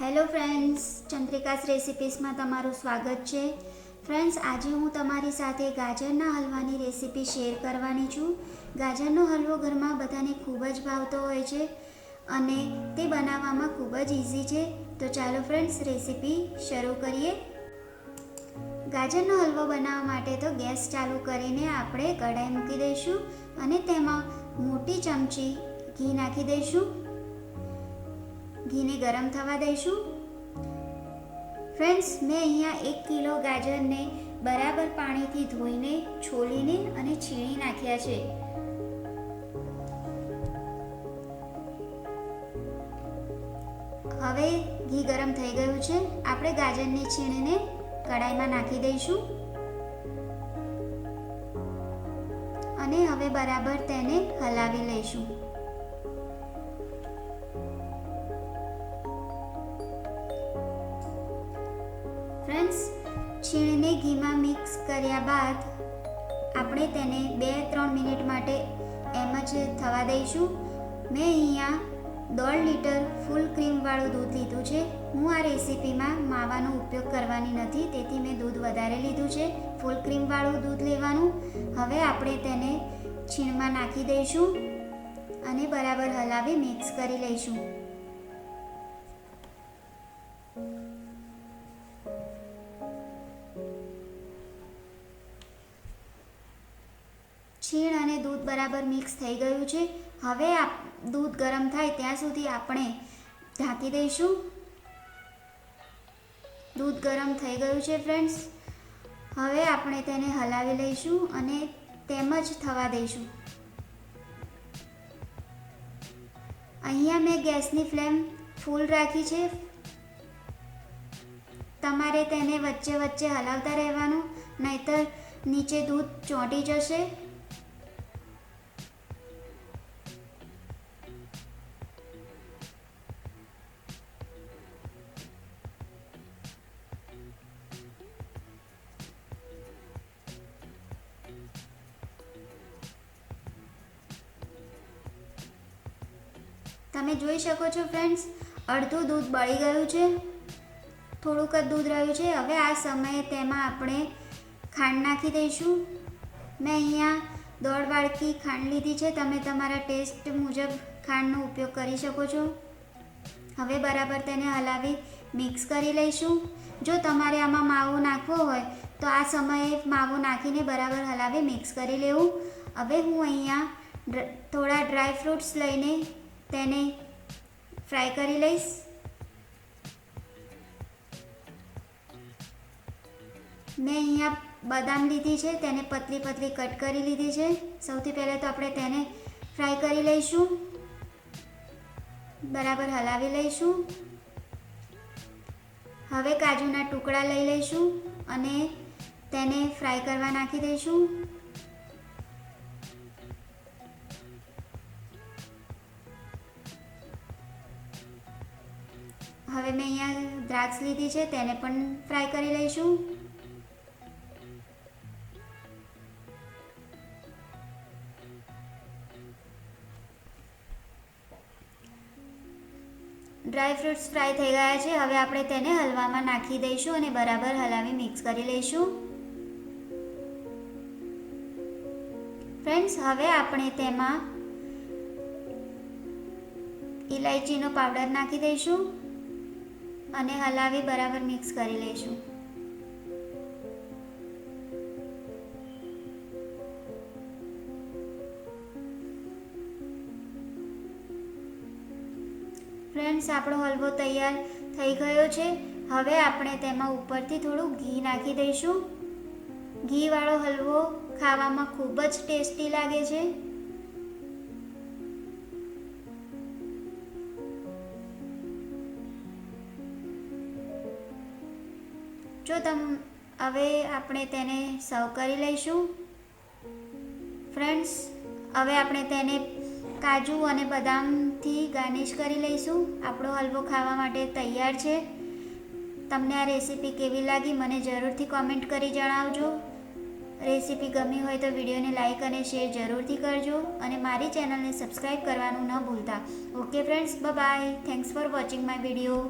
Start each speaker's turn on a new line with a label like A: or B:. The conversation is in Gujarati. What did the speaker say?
A: હેલો ફ્રેન્ડ્સ, ચંદ્રિકાસ રેસિપીસમાં તમારું સ્વાગત છે. ફ્રેન્ડ્સ, આજે હું તમારી સાથે ગાજરના હલવાની રેસિપી શેર કરવાની છું. ગાજરનો હલવો ઘરમાં બધાને ખૂબ જ ભાવતો હોય છે અને તે બનાવવામાં ખૂબ જ ઇઝી છે. તો ચાલો ફ્રેન્ડ્સ, રેસિપી શરૂ કરીએ. ગાજરનો હલવો બનાવવા માટે તો ગેસ ચાલુ કરીને આપણે કઢાઈ મૂકી દઈશું અને તેમાં મોટી ચમચી ઘી નાખી દઈશું. ઘીને ગરમ થવા દઈશું. ફ્રેન્ડ્સ મેં અહીંયા એક કિલો ગાજરને બરાબર પાણીથી ધોઈને, છોલીને અને છીણી નાખ્યા છે. હવે ઘી ગરમ થઈ ગયું છે. આપણે ગાજરની છીણીને કડાઈમાં નાખી દઈશું. અને હવે બરાબર તેને હલાવી લઈશું. ઘીમાં મિક્સ કર્યા બાદ આપણે તેને બે ત્રણ મિનિટ માટે એમ જ થવા દઈશું. મેં અહીંયા દોઢ લીટર ફૂલ ક્રીમવાળું દૂધ લીધું છે. હું આ રેસીપીમાં માવાનો ઉપયોગ કરવાની નથી, તેથી મેં દૂધ વધારે લીધું છે, ફૂલ ક્રીમવાળું દૂધ લેવાનું. હવે આપણે તેને છીણમાં નાખી દઈશું અને બરાબર હલાવી મિક્સ કરી લઈશું. છીણ અને દૂધ બરાબર મિક્સ થઈ ગયું છે. હવે આ દૂધ ગરમ થાય ત્યાં સુધી આપણે ઢાંકી દઈશું. દૂધ ગરમ થઈ ગયું છે ફ્રેન્ડ્સ હવે આપણે તેને હલાવી લઈશું અને તેમજ થવા દઈશું. અહીંયા મેં ગેસની ફ્લેમ ફૂલ રાખી છે. તમારે તેને વચ્ચે વચ્ચે હલાવતા રહેવાનું, નહીતર નીચે દૂધ ચોંટી જશે. તમે જોઈ શકો છો ફ્રેન્ડ્સ અડધું દૂધ બળી ગયું છે. થોડુંક જ દૂધ રહ્યું છે. હવે આ સમયે તેમાં આપણે ખાંડ નાખી દઈશું. મેં અહીંયા દોઢ વાડકી ખાંડ લીધી છે. તમે તમારા ટેસ્ટ મુજબ ખાંડનો ઉપયોગ કરી શકો છો. હવે બરાબર તેને હલાવી મિક્સ કરી લઈશું. જો તમારે આમાં માવો નાખવો હોય, તો આ સમયે માવો નાખીને બરાબર હલાવી મિક્સ કરી લેવું. હવે હું અહીંયા થોડા ડ્રાય ફ્રૂટ્સ લઈને તેને ફ્રાય કરી લઈશ. મેં અહીંયા બદામ લીધી છે, તેને પતલી પતલી કટ કરી લીધી છે. સૌથી પહેલાં તો આપણે તેને ફ્રાય કરી લઈશું. બરાબર હલાવી લઈશું. હવે કાજુના ટુકડા લઈ લઈશું અને તેને ફ્રાય કરવા નાખી દઈશું. હવે મેં અહીંયા દ્રાક્ષ લીધી છે, તેને પણ ફ્રાય કરી લઈશું. ડ્રાય ફ્રૂટ્સ ફ્રાય થઈ ગયા છે, હવે આપણે તેને હલવામાં નાખી દઈશું અને બરાબર હલાવી મિક્સ કરી લઈશું. ફ્રેન્ડ્સ, હવે આપણે તેમાં ઇલાયચીનો પાવડર નાખી દઈશું. અને હલાવી બરાબર મિક્સ કરી લઈશું. ફ્રેન્ડ્સ, આપણો હલવો તૈયાર થઈ ગયો છે. હવે આપણે તેમાં ઉપરથી થોડું ઘી નાખી દઈશું. ઘીવાળો હલવો ખાવામાં ખૂબ જ ટેસ્ટી લાગે છે. જો તમ હવે આપણે તેને સર્વ કરી લઈશું. ફ્રેન્ડ્સ હવે આપણે તેને કાજુ અને બદામથી ગાર્નિશ કરી લઈશું. આપણો હલવો ખાવા માટે તૈયાર છે. તમને આ રેસીપી કેવી લાગી મને જરૂરથી કોમેન્ટ કરી જણાવજો. રેસીપી ગમી હોય તો વિડીયોને લાઇક અને શેર જરૂરથી કરજો અને મારી ચેનલને સબસ્ક્રાઈબ કરવાનું ન ભૂલતા. Okay friends bye thanks for watching my video